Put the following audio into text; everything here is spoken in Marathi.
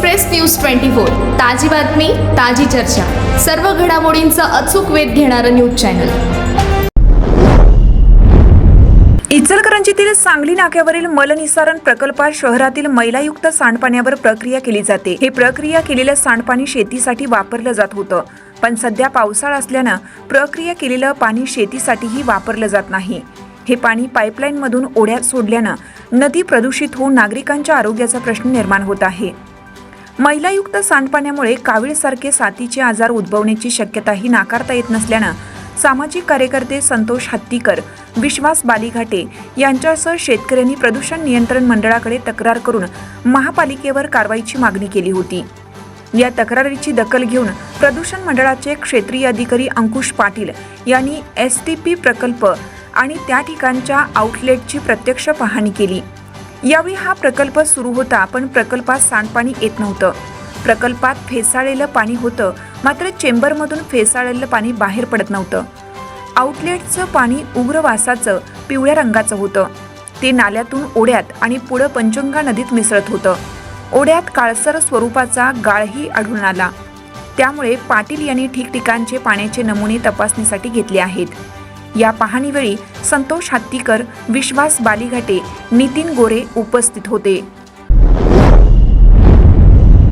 एक्सप्रेस न्यूज ट्वेंटी फोर ताजी बातमी ताजी चर्चा. सर्व घडामोडींचा अचूक वेध घेणारं न्यूज चॅनल. इचलकरंजीतील सांगली नाक्यावरील मलनिसारण प्रकल्पात शहरातील मैलायुक्त सांडपाण्यावर प्रक्रिया केली जाते. हे प्रक्रिया केलेलं सांडपाणी शेतीसाठी वापरलं जात होतं. पण सध्या पावसाळा असल्यानं प्रक्रिया केलेलं पाणी शेतीसाठीही वापरलं जात नाही. हे पाणी पाईपलाईनमधून ओढ्यात सोडल्यानं नदी प्रदूषित होऊन नागरिकांच्या आरोग्याचा प्रश्न निर्माण होत आहे. मैलायुक्त सांडपाण्यामुळे कावीळसारखे साथीचे आजार उद्भवण्याची शक्यताही नाकारता येत नसल्यानं सामाजिक कार्यकर्ते संतोष हत्तीकर विश्वास बालीघाटे यांच्यासह शेतकऱ्यांनी प्रदूषण नियंत्रण मंडळाकडे तक्रार करून महापालिकेवर कारवाईची मागणी केली होती. या तक्रारीची दखल घेऊन प्रदूषण मंडळाचे क्षेत्रीय अधिकारी अंकुश पाटील यांनी एस टी पी प्रकल्प आणि त्या ठिकाणच्या आउटलेटची प्रत्यक्ष पाहणी केली. यावेळी हा प्रकल्प सुरू होता पण प्रकल्पात सांडपाणी येत नव्हतं. प्रकल्पात फेसाळलेलं पाणी होतं मात्र चेंबरमधून फेसाळलेलं पाणी बाहेर पडत नव्हतं. आउटलेटचं पाणी उग्र वासाचं पिवळ्या रंगाचं होतं. ते नाल्यातून ओढ्यात आणि पुढं पंचगंगा नदीत मिसळत होतं. ओढ्यात काळसर स्वरूपाचा गाळही आढळून आला. त्यामुळे पाटील यांनी ठिकठिकाणचे पाण्याचे नमुने तपासणीसाठी घेतले आहेत. या पाहणीवेळी संतोष हत्तीकर विश्वास बालिघाटे नितीन गोरे उपस्थित होते.